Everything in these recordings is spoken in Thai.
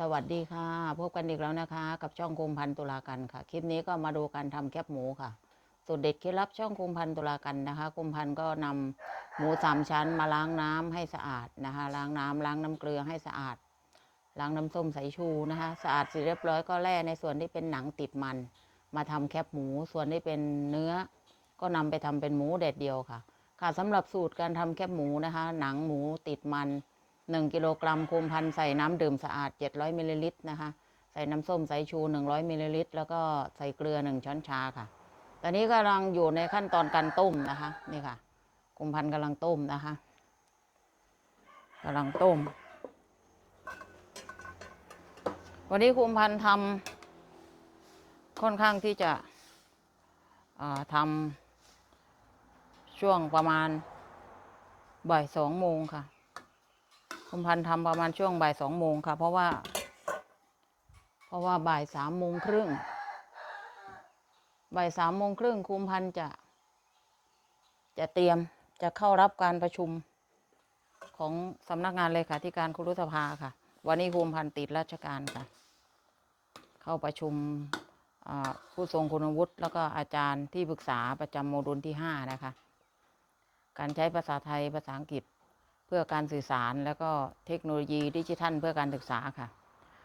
สวัสดีค่ะ พบกันอีกแล้วนะคะ กับช่องกุมพันตุลากันค่ะ คลิปนี้ก็มาดูการทำแคบหมูค่ะ สูตรเด็ดเคล็ดลับช่องกุมพันตุลากันนะคะกุมพันก็นำหมูสามชั้นมาล้างน้ำให้สะอาดนะคะ ล้างน้ำล้างน้ำเกลือให้สะอาด ล้างน้ำส้มสายชูนะคะ สะอาดเสร็จเรียบร้อยก็แล่ในส่วนที่เป็นหนังติดมัน มาทำแคบหมู ส่วนที่เป็นเนื้อ ก็นำไปทำเป็นหมูแดดเดียวค่ะ ค่ะสำหรับสูตรการทำแคบหมูนะคะ หนังหมูติดมัน 1กิโลกรัมคุมพันใส่น้ำดื่มสะอาด 700มิลลิลิตรนะคะใส่น้ำส้มสายชู 100มิลลิลิตรแล้วก็ใส่เกลือ 1 ช้อนชาค่ะ ตอนนี้กำลังอยู่ในขั้นตอนการต้มนะคะนี่ค่ะคุมพันกำลังต้มนะคะกำลังต้ม วันนี้คุมพันทำค่อนข้างที่จะทำช่วงประมาณบ่ายสองโมงค่ะ คุณพันธ์ทำประมาณช่วงบ่ายสองโมงค่ะ เพราะว่า เพราะว่าบ่ายสามโมงครึ่งบ่ายสามโมงครึ่งคุมพันธ์จะ จะเตรียมจะเข้ารับการประชุมของสำนักงานเลยค่ะที่การครุสภาค่ะ วันนี้คุมพันธ์ติดราชการค่ะ เข้าประชุมผู้ทรงคุณวุฒิแล้วก็อาจารย์ที่ปรึกษาประจำโมดูลที่ห้านะคะ การใช้ภาษาไทยภาษาอังกฤษ เพื่อการสื่อสารแล้วก็เทคโนโลยีดิจิทัลเพื่อการศึกษาค่ะ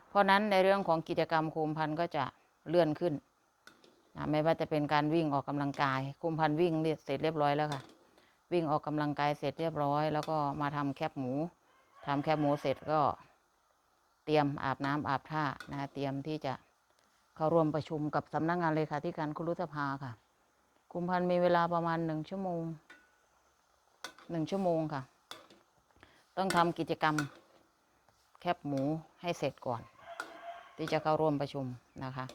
เพราะนั้นในเรื่องของกิจกรรมคุมพันธ์ก็จะเลื่อนขึ้นนะไม่ว่าจะเป็นการวิ่งออกกำลังกายคุมพันธ์วิ่งเสร็จเรียบร้อยแล้วค่ะ วิ่งออกกำลังกายเสร็จเรียบร้อย แล้วก็มาทำแคบหมูทำแคบหมูเสร็จก็เตรียมอาบน้ำอาบท่านะเตรียมที่จะเข้าร่วมประชุมกับสำนักงานเลขาธิการครุสภาค่ะคุมพันธ์มีเวลาประมาณหนึ่งชั่วโมงหนึ่งชั่วโมงค่ะ ต้องทำกิจกรรมแคบหมูให้เสร็จก่อน ที่จะเข้าร่วมประชุมนะคะ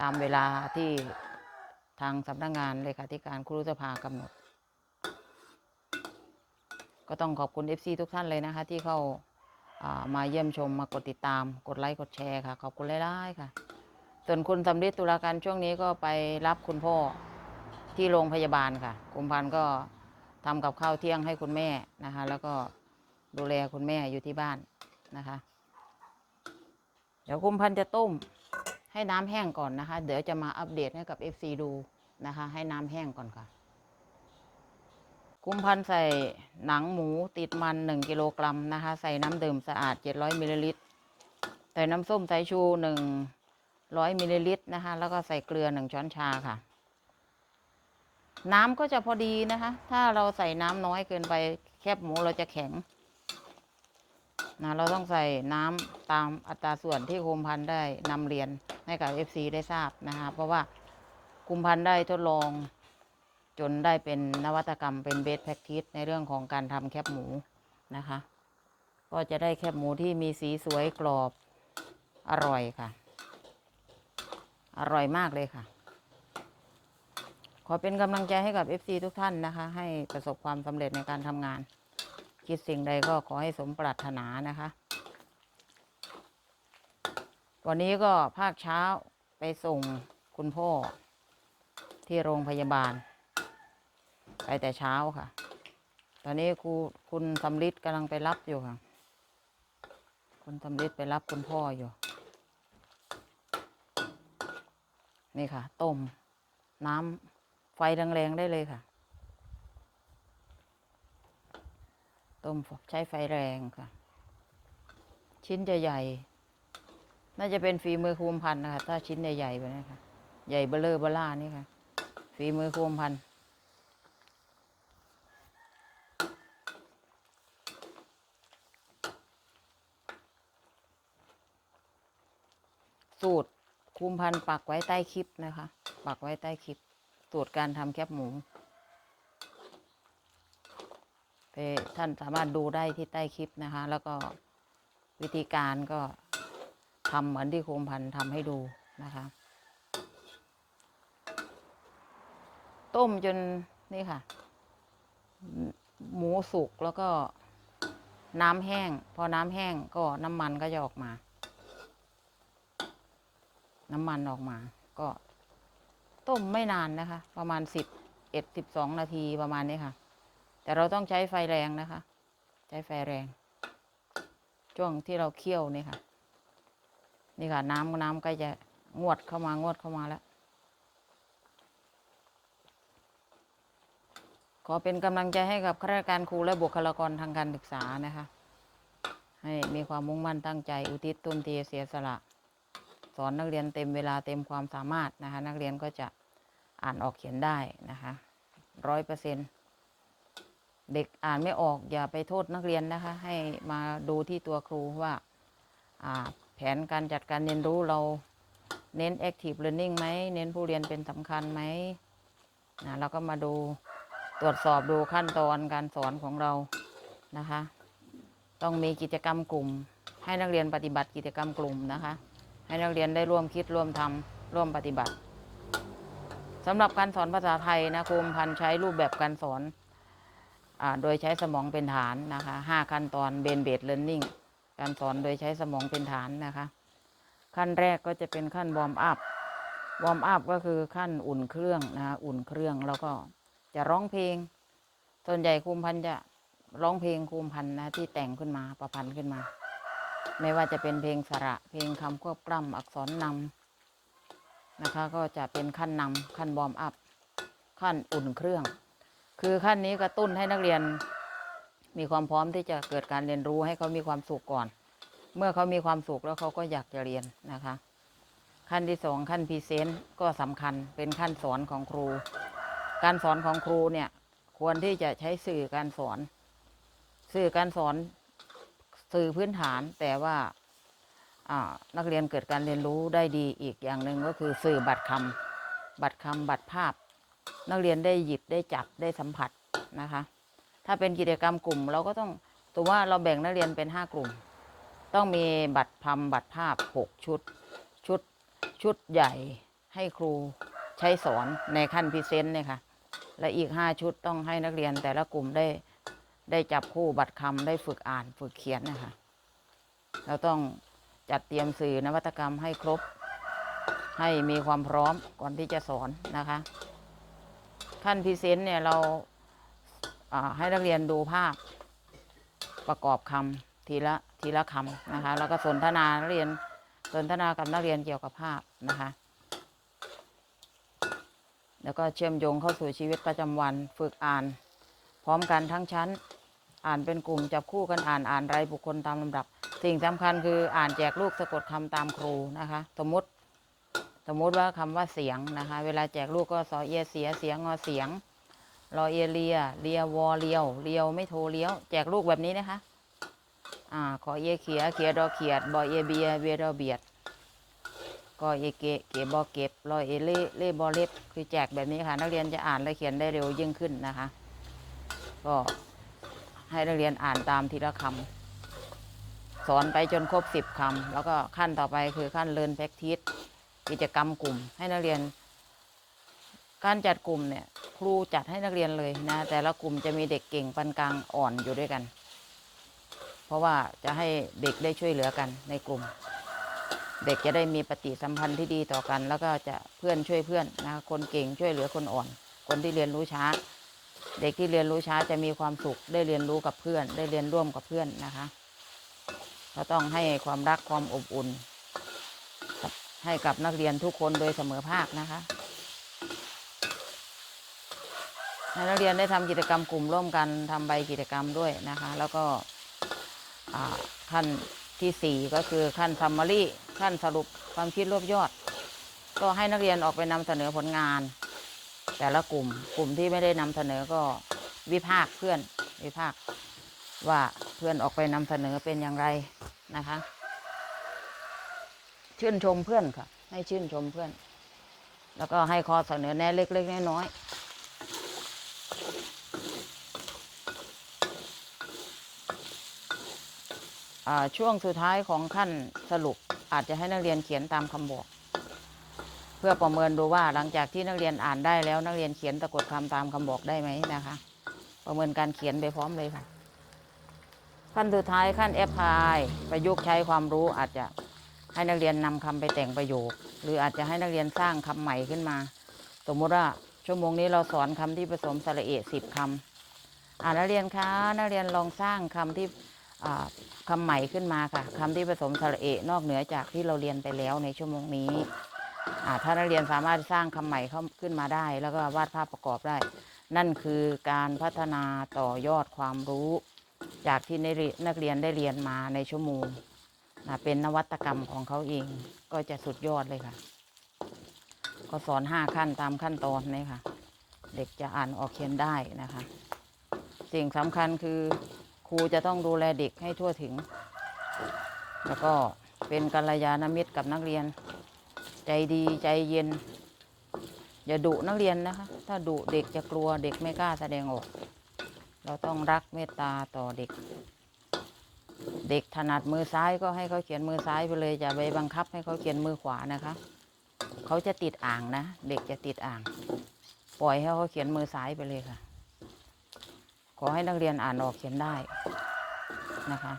ตามเวลาที่ทางสำนักงานเลขาธิการครุสภากำหนด ก็ต้องขอบคุณ FC ทุกท่านเลยนะคะ ที่เข้าามาเยี่ยมชมมากดติดตาม กดไลค์กดแชร์ค่ะ ขอบคุณหลายๆค่ะ ส่วนคุณสำลิดตุลาการช่วงนี้ก็ไปรับคุณพ่อที่โรงพยาบาลค่ะกุมพันธ์ก็ ทำกับข้าวเที่ยงให้คุณแม่นะคะ แล้วก็ดูแลคุณแม่อยู่ที่บ้านนะคะ เดี๋ยวกุมพันจะต้มให้น้ำแห้งก่อนนะคะ เดี๋ยวจะมาอัปเดตให้กับ FC ดูนะคะ ให้น้ำแห้งก่อนค่ะกุมพันใส่หนังหมูติดมันหนึ่งกิโลกรัมนะคะ ใส่น้ำดื่มสะอาดเจ็ดร้อยมิลลิลิตร ใส่น้ำส้มสายชูหนึ่งร้อยมิลลิลิตรนะคะ แล้วก็ใส่เกลือหนึ่งช้อนชาค่ะ น้ำก็จะพอดีนะคะ ถ้าเราใส่น้ำน้อยเกินไปแคบหมูเราจะแข็งนะเราต้องใส่น้ำตามอัตราส่วนที่คุมพันธ์ได้นำเรียนให้กับ FC ได้ทราบนะคะเพราะว่าคุมพันธ์ได้ทดลอง จนได้เป็นนวัตกรรมเป็นเบสแพ c ทิสในเรื่องของการทำแคบหมูนะคะ ก็จะได้แคบหมูที่มีสีสวยกรอบอร่อยค่ะ อร่อยมากเลยค่ะ ขอเป็นกำลังใจให้กับ FC ทุกท่านนะคะ ให้ประสบความสำเร็จในการทำงาน คิดสิ่งใดก็ขอให้สมปรารถนานะคะ วันนี้ก็ภาคเช้าไปส่งคุณพ่อที่โรงพยาบาล ไปแต่เช้าค่ะ ตอนนี้ครูคุณสำลิดกำลังไปรับอยู่ค่ะ คุณสำลิดไปรับคุณพ่ออยู่ นี่ค่ะ ต้มน้ำ ไฟแรงๆได้เลยค่ะ ต้มใช้ไฟแรงค่ะ ชิ้นใหญ่ น่าจะเป็นฝีมือคูมพันนะคะ ถ้าชิ้นใหญ่ๆแบบนี้ค่ะ ใหญ่เบลเลอร์เบล่านี่ค่ะ ฝีมือคูมพันธสูตรคูมพันปักไว้ใต้คลิปนะคะ ปักไว้ใต้คลิป สูตรการทำแคบหมูไปท่านสามารถดูได้ที่ใต้คลิปนะคะ แล้วก็วิธีการก็ทำเหมือนที่โคมพันทำให้ดูนะคะ ต้มจนนี่ค่ะ หมูสุกแล้วก็น้ำแห้ง พอน้ำแห้งก็น้ำมันก็จะออกมา น้ำมันออกมา ก็ ต้มไม่นานนะคะ ประมาณสิบเอ็ดสิบสองนาทีประมาณนี้ค่ะ แต่เราต้องใช้ไฟแรงนะคะ ใช้ไฟแรงช่วงที่เราเคี่ยวนี่ค่ะ นี่ค่ะ น้ำน้ำใกล้จะงวดเข้ามางวดเข้ามาแล้ว ขอเป็นกำลังใจให้กับข้าราชการครูและบุคลากรทางการศึกษานะคะ ให้มีความมุ่งมั่นตั้งใจอุทิศตนเทเสียสละ สอนนักเรียนเต็มเวลาเต็มความสามารถนะคะ นักเรียนก็จะอ่านออกเขียนได้นะคะร้อยเปอร์เซ็นเด็กอ่านไม่ออกอย่าไปโทษนักเรียนนะคะ ให้มาดูที่ตัวครูว่าอ่าแผนการจัดการเรียนรู้เราเน้น active learning ไหมเน้นผู้เรียนเป็นสำคัญไหมนะเราก็มาดูตรวจสอบดูขั้นตอนการสอนของเรานะคะ ต้องมีกิจกรรมกลุ่ม ให้นักเรียนปฏิบัติกิจกรรมกลุ่มนะคะ ให้นักเรียนได้ร่วมคิดร่วมทำร่วมปฏิบัติสำหรับการสอนภาษาไทยนะครูพันใช้รูปแบบการสอนอโดยใช้สมองเป็นฐานนะคะห้าขั้นตอนเบนเบดเล a ร์นิ่งการสอนโดยใช้สมองเป็นฐานนะคะ ขั้นแรกก็จะเป็นขั้นวอร์มอัพวอร์มอัพก็คือขั้นอุ่นเครื่องนะคะอุ่นเครื่องแล้วก็จะร้องเพลง ส่วนใหญ่ครูพันจะร้องเพลงครูพันนะที่แต่งขึ้นมาประพันธ์ขึ้นมา ไม่ว่าจะเป็นเพลงสระเพลงคำควบกล้ำอักษรนำนะคะ ก็จะเป็นขั้นนำขั้นวอมอัพ ขั้นอุ่นเครื่อง คือขั้นนี้กระตุ้นให้นักเรียน มีความพร้อมที่จะเกิดการเรียนรู้ให้เขามีความสุขก่อน เมื่อเขามีความสุขแล้วเขาก็อยากจะเรียนนะคะ ขั้นที่สองขั้นพรีเซนต์ก็สำคัญเป็นขั้นสอนของครู การสอนของครูเนี่ยควรที่จะใช้สื่อการสอน สื่อการสอน สื่อพื้นฐานแต่ว่านักเรียนเกิดการเรียนรู้ได้ดีอีกอย่างหนึ่งก็คือสื่อบัตรคำบัตรคำบัตรภาพ นักเรียนได้หยิบได้จับได้สัมผัสนะคะ ถ้าเป็นกิจกรรมกลุ่ม เราก็ต้องตัวว่าเราแบ่งนักเรียนเป็นห้ากลุ่ม ต้องมีบัตรพำบัตรภาพหกชุดชุดชุดใหญ่ให้ครูใช้สอนในขั้นพรีเซนต์เนี่ยค่ะและอีกห้าชุดต้องให้นักเรียนแต่ละกลุ่มได้ ได้จับคู่บัตรคำได้ฝึกอ่านฝึกเขียนนะคะ เราต้องจัดเตรียมสื่อนวัตกรรมให้ครบ ให้มีความพร้อมก่อนที่จะสอนนะคะ ขั้นพรีเซนต์เนี่ยเราอ่าให้นักเรียนดูภาพประกอบคำทีละทีละคำนะคะ แล้วก็สนทนานักเรียนสนทนากับนักเรียนเกี่ยวกับภาพนะคะ แล้วก็เชื่อมโยงเข้าสู่ชีวิตประจำวัน ฝึกอ่าน พร้อมกันทั้งชั้น อ่านเป็นกลุ่มจับคู่กันอ่านอ่านรายบุคคลตามลำดับ สิ่งสำคัญคืออ่านแจกลูกสะกดคำตามครูนะคะ สมมติ สมมติว่าคำว่าเสียงนะคะ เวลาแจกลูกก็สอเอียเสียเสียงงอเสียงรอเอียเลียเลียวอเลียวเลียวไม่โทรเลี้ยว แจกลูกแบบนี้นะคะอ่าขอเอียเขียเขียดอเขียดบอเอียเบียเบียดอเบียดก็เอเกเกบอเก็บรอเอเล่เล่บอเล็บคือแจกแบบนี้ค่ะ นักเรียนจะอ่านและเขียนได้เร็วยิ่งขึ้นนะคะ ก็ ให้นักเรียนอ่านตามทีละคำสอนไปจนครบสิบคำแล้วก็ขั้นต่อไปคือขั้นเรียนแพคทิสกิจกรรมกลุ่ม ให้นักเรียน การจัดกลุ่มเนี่ยครูจัดให้นักเรียนเลยนะ แต่ละกลุ่มจะมีเด็กเก่งปานกลางอ่อนอยู่ด้วยกัน เพราะว่าจะให้เด็กได้ช่วยเหลือกันในกลุ่ม เด็กจะได้มีปฏิสัมพันธ์ที่ดีต่อกัน แล้วก็จะเพื่อนช่วยเพื่อนนะคนเก่งช่วยเหลือคนอ่อน คนที่เรียนรู้ช้า เด็กที่เรียนรู้ช้าจะมีความสุข ได้เรียนรู้กับเพื่อน ได้เรียนร่วมกับเพื่อนนะคะเราต้องให้ความรักความอบอุ่น ให้กับนักเรียนทุกคนโดยเสมอภาคนะคะให้นักเรียนได้ทำกิจกรรมกลุ่มร่วมกันทำใบกิจกรรมด้วยนะคะ แล้วก็ขั้นที่สี่ก็คือขั้นซัมมารีขั้นสรุปความคิดรวบยอด ก็ให้นักเรียนออกไปนำเสนอผลงาน แต่ละกลุ่มกลุ่มที่ไม่ได้นำเสนอก็วิพากษ์เพื่อนวิพากษ์ว่าเพื่อนออกไปนำเสนอเป็นอย่างไรนะคะ ชื่นชมเพื่อนค่ะ ให้ชื่นชมเพื่อน แล้วก็ให้ข้อเสนอแนะเล็กๆน้อยๆช่วงสุดท้ายของขั้นสรุปอาจจะให้นักเรียนเขียนตามคำบอก พื่อประเมินดูว่าหลังจากที่นักเรียนอ่านได้แล้ว นักเรียนเขียนตะกดคำตามคำบอกได้ไหมนะคะ ประเมินการเขียนไปพร้อมเลยค่ะ ขั้นสุดท้ายขั้นแอปพลายประยุกต์ใช้ความรู้อาจจะให้นักเรียนนำคำไปแต่งประโยค หรืออาจจะให้นักเรียนสร้างคำใหม่ขึ้นมา สมมุติว่าชั่วโมงนี้เราสอนคำที่ผสมสระเอะสิบคำอ่านักเรียนคะนักเรียนลองสร้างคำที่อ่าคำใหม่ขึ้นมาค่ะคำที่ผสมสระเอะนอกเหนือจากที่เราเรียนไปแล้วในชั่วโมงนี้ ถ้านักเรียนสามารถสร้างคำใหม่เข้าขึ้นมาได้ แล้วก็วาดภาพประกอบได้ นั่นคือการพัฒนาต่อยอดความรู้ จากที่นักเรียนได้เรียนมาในชั่วโมงนะเป็นนวัตกรรมของเขาเองก็จะสุดยอดเลยค่ะ ก็สอนห้าขั้นตามขั้นตอนนี่ค่ะ เด็กจะอ่านออกเขียนได้นะคะ สิ่งสำคัญคือครูจะต้องดูแลเด็กให้ทั่วถึง แล้วก็เป็นกัลยาณมิตรกับนักเรียน ใจดีใจเย็น อย่าดุนักเรียนนะคะ ถ้าดุเด็กจะกลัวเด็กไม่กล้าแสดงออก เราต้องรักเมตตาต่อเด็ก เด็กถนัดมือซ้ายก็ให้เขาเขียนมือซ้ายไปเลยอย่าไปบังคับให้เขาเขียนมือขวานะคะ เขาจะติดอ่างนะ เด็กจะติดอ่าง ปล่อยให้เขาเขียนมือซ้ายไปเลยค่ะ ขอให้นักเรียนอ่านออกเขียนได้นะคะ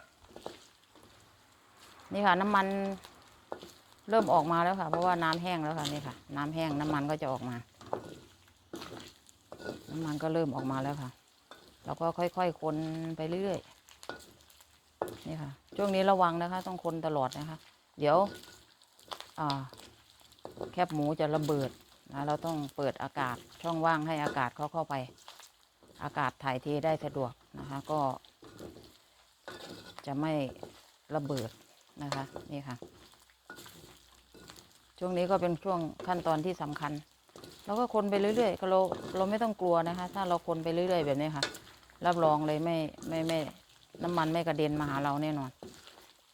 นี่ค่ะน้ำมัน เริ่มออกมาแล้วค่ะ เพราะว่าน้ำแห้งแล้วค่ะนี่ค่ะ น้ำแห้งน้ำมันก็จะออกมา น้ำมันก็เริ่มออกมาแล้วค่ะเราก็ค่อยๆคนไปเรื่อยๆนี่ค่ะ ช่วงนี้ระวังนะคะ ต้องคนตลอดนะคะ เดี๋ยวแคบหมูจะระเบิดนะเราต้องเปิดอากาศช่องว่างให้อากาศเขาเข้าไป อากาศถ่ายเทได้สะดวกนะคะ ก็ จะไม่ระเบิดนะคะ นี่ค่ะ ช่วงนี้ก็เป็นช่วงขั้นตอนที่สำคัญเราก็คนไปเรื่อยๆก็เราเราไม่ต้องกลัวนะคะ ถ้าเราคนไปเรื่อยๆแบบนี้ค่ะ รับรองเลยไม่ไม่ไม่น้ำมันไม่กระเด็นมาหาเราแน่นอน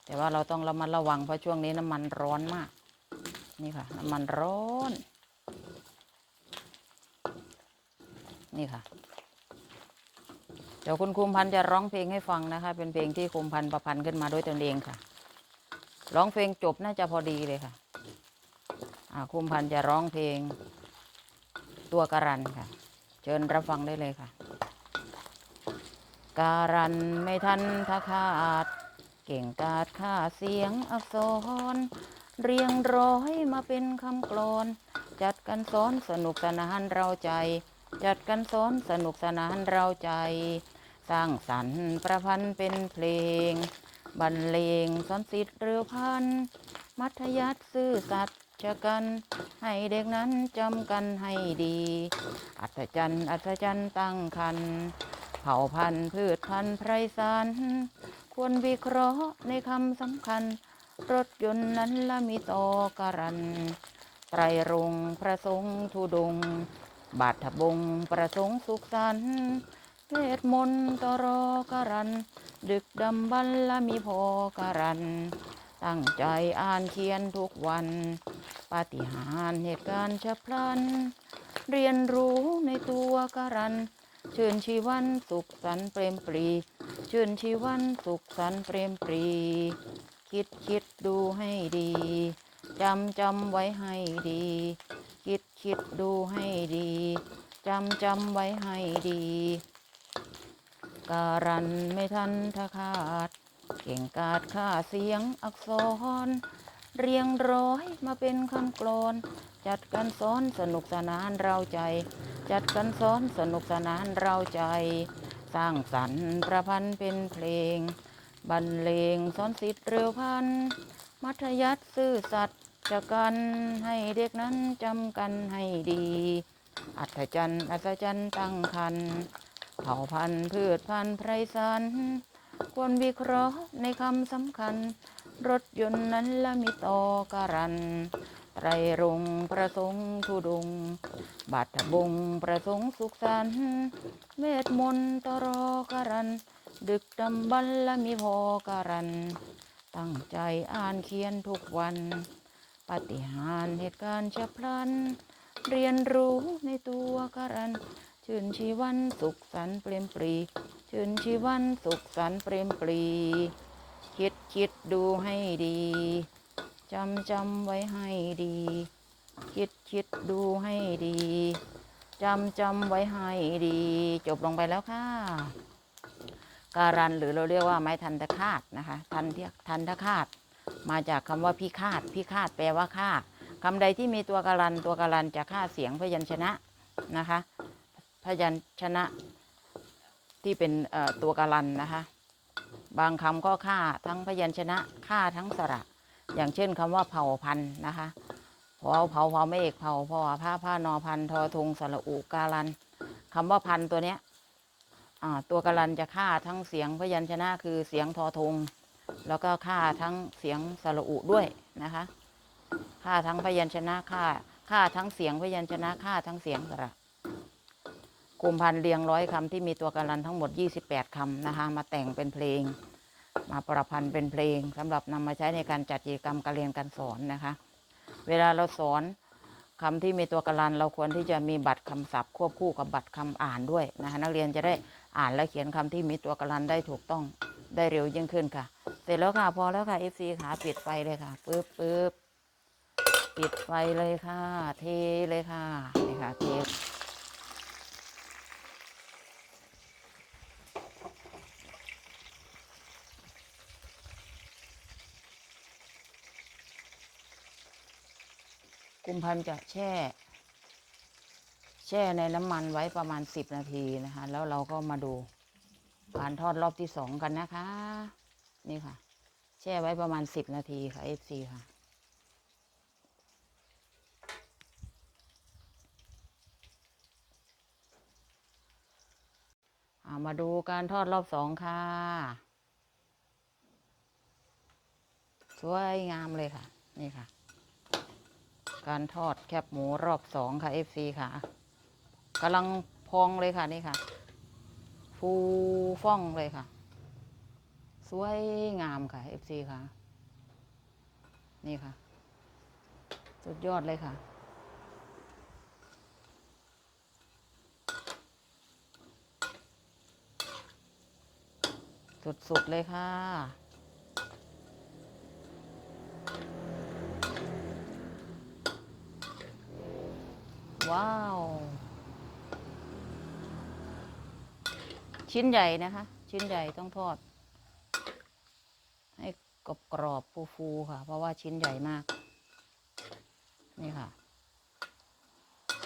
แต่ว่าเราต้องระมัดระวังเพราะช่วงนี้น้ำมันร้อนมาก นี่ค่ะ น้ำมันร้อน นี่ค่ะเดี๋ยวคุณคุมพันธ์จะร้องเพลงให้ฟังนะคะ เป็นเพลงที่คุมพันธ์ประพันธ์ขึ้นมาด้วยตนเองค่ะ ร้องเพลงจบน่าจะพอดีเลยค่ะ คุมพันจะร้องเพลง ตัวการันค่ะ เชิญรับฟังได้เลยค่ะ การันไม่ทันทขาด เก่งกาดค่าเสียงอักษร เรียงร้อยมาเป็นคำกลอน จัดกันสอนสนุกสนานเราใจ จัดกันสอนสนุกสนานเราใจ สร้างสรรค์ประพันธ์เป็นเพลงบรรเลงสอนสิทธิ์เรือพัน มัธยัติซื่อสัตย์ ชะกัน ให้เด็กนั้นจำกันให้ดี อัศจรรย์อัศจรรย์ตั้งคันเผ่าพันธุ์พืชพันธุ์ไพรสารควรวิเคราะห์ในคำสำคัญ รถยนต์นั้นละมีต่อการัน ไตรรงพระสงฆ์ทุดง บาทบงประสงค์สุขสันเวทมนต์ตรอการัน ดึกดำบรรละมีพอการัน ตั้งใจอ่านเขียนทุกวัน ปาฏิหาริย์เหตุการณ์ฉับพลัน เรียนรู้ในตัวการัน ชื่นชีวันสุขสันเปรมปรี ชื่นชีวันสุขสันเปรมปรี คิดคิดดูให้ดี จำจำไว้ให้ดี คิดคิดดูให้ดี จำจำไว้ให้ดี การันไม่ทันทขาด เก่งกาดค่าเสียงอักษร เรียงร้อยมาเป็นคำกลอน จัดกันสอนสนุกสนานเราใจ จัดกันสอนสนุกสนานเราใจ สร้างสรรค์ประพันธ์เป็นเพลง บรรเลงสอนสิทธิ์เร็วพัน มัธยัติซื่อสัตย์จะกันให้เด็กนั้นจำกันให้ดี อัศจรรย์อัศจรรย์ตั้งคันเผ่าพันธุ์พืชพันธุ์ไพรสาร ควรวิเคราะห์ในคำสำคัญ รถยนต์นั้นละมีต่อการัน ไตรรงประสงค์ทุดงบาทบงประสงค์สุขสันเวทมนต์ตรอการัน ดึกดำบรรละมีพอการัน ตั้งใจอ่านเขียนทุกวัน ปฏิหารเหตุการณ์ฉับพลัน เรียนรู้ในตัวการัน ชื่นชีวันสุขสันต์เปรมปรี ชื่นชีวันสุขสันต์เปรมปรี คิดคิดดูให้ดี จำจำไว้ให้ดี คิดคิดดูให้ดี จำจำไว้ให้ดี จบลงไปแล้วค่ะ การันหรือเราเรียกว่าไม้ทันตคาตนะคะ ทันเทียทันตคาตมาจากคำว่าพิฆาตพิฆาตแปลว่าฆ่าคำใดที่มีตัวการันตัวการันจะฆ่าเสียงพยัญชนะนะคะ พยัญชนะ ที่เป็นตัวการันนะคะ บางคำก็ฆ่าทั้งพยัญชนะฆ่าทั้งสระ อย่างเช่นคำว่าเผ่าพันธุ์นะคะพอเผาเผาไม่เอกเผาพ่อผ้าผ้านอพันทอทงสระอุการันคำว่าพันตัวเนี้ยตัวการันจะฆ่าทั้งเสียงพยัญชนะคือเสียงทอทง แล้วก็ฆ่าทั้งเสียงสระอุด้วยนะคะฆ่าทั้งพยัญชนะฆ่าฆ่าทั้งเสียงพยัญชนะฆ่าทั้งเสียงสระ กลุ่มพันเรียงร้อยคำที่มีตัวการันทั้งหมด 28คำนะคะมาแต่งเป็นเพลง มาประพันธ์เป็นเพลงสำหรับนำมาใช้ในการจัดกิจกรรมการเรียนการสอนนะคะ เวลาเราสอนคำที่มีตัวการัน เราควรที่จะมีบัตรคำศัพท์ควบคู่กับบัตรคำอ่านด้วยนะคะนักเรียนจะได้อ่านและเขียนคำที่มีตัวการันได้ถูกต้องได้เร็วยิ่งขึ้นค่ะ เสร็จแล้วค่ะพอแล้วค่ะ FC ขาปิดไฟเลยค่ะปึ๊บปึ๊บปิดไฟเลยค่ะ เทเลยค่ะนี่ค่ะเท กุมพันธ์จะแช่ แช่ในน้ำมันไว้ประมาณสิบนาทีนะคะ แล้วเราก็มาดูการทอดรอบที่สองกันนะคะ นี่ค่ะ แช่ไว้ประมาณสิบนาทีค่ะ FC ค่ะอ่ามาดูการทอดรอบสองค่ะ สวยงามเลยค่ะ นี่ค่ะ การทอดแคบหมูรอบสองค่ะ FC ค่ะกำลังพองเลยค่ะนี่ค่ะ ฟูฟ่องเลยค่ะ สวยงามค่ะ FC ค่ะ นี่ค่ะ สุดยอดเลยค่ะ สุดๆเลยค่ะ ว้าว ชิ้นใหญ่นะคะ ชิ้นใหญ่ต้องทอด ให้กรอบกรอบๆฟูๆค่ะ เพราะว่าชิ้นใหญ่มาก นี่ค่ะ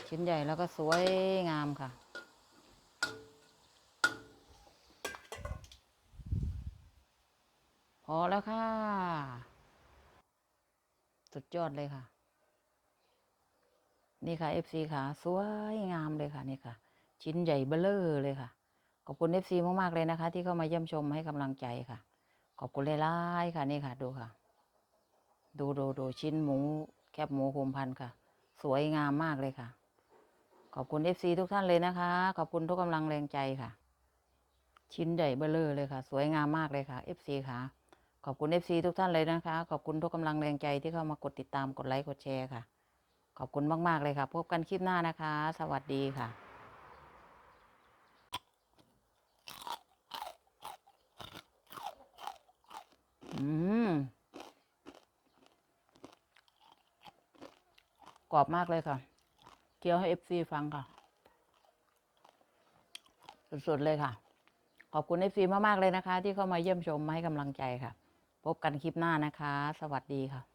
ชิ้นใหญ่แล้วก็สวยงามค่ะพอแล้วค่ะ สุดยอดเลยค่ะ นี่ค่ะ FC ค่ะ สวยงามเลยค่ะนี่ค่ะ ชิ้นใหญ่เบ้อเร่อเลยค่ะ ขอบคุณ FC มากๆเลยนะคะ ที่เข้ามาเยี่ยมชมให้กำลังใจค่ะ ขอบคุณหลายๆค่ะนี่ค่ะ ดูค่ะ ดูดูดูชิ้นหมูแคบหมูโคมพันธ์ค่ะ สวยงามมากเลยค่ะ ขอบคุณ FC ทุกท่านเลยนะคะ ขอบคุณทุกกำลังแรงใจค่ะ ชิ้นใหญ่เบ้อเร่อเลยค่ะ สวยงามมากเลยค่ะ FC ค่ะขอบคุณ FC ทุกท่านเลยนะคะ ขอบคุณทุกกำลังแรงใจที่เข้ามากดติดตาม กดไลค์ กดแชร์ค่ะ ขอบคุณมาก ๆ เลยค่ะ พบกันคลิปหน้านะคะ สวัสดีค่ะอืมกรอบมากเลยค่ะ เคี้ยวให้เอฟซีฟังค่ะ สุด ๆ เลยค่ะ ขอบคุณเอฟซีมาก ๆ เลยนะคะ ที่เข้ามาเยี่ยมชมมาให้กำลังใจค่ะ พบกันคลิปหน้านะคะ สวัสดีค่ะ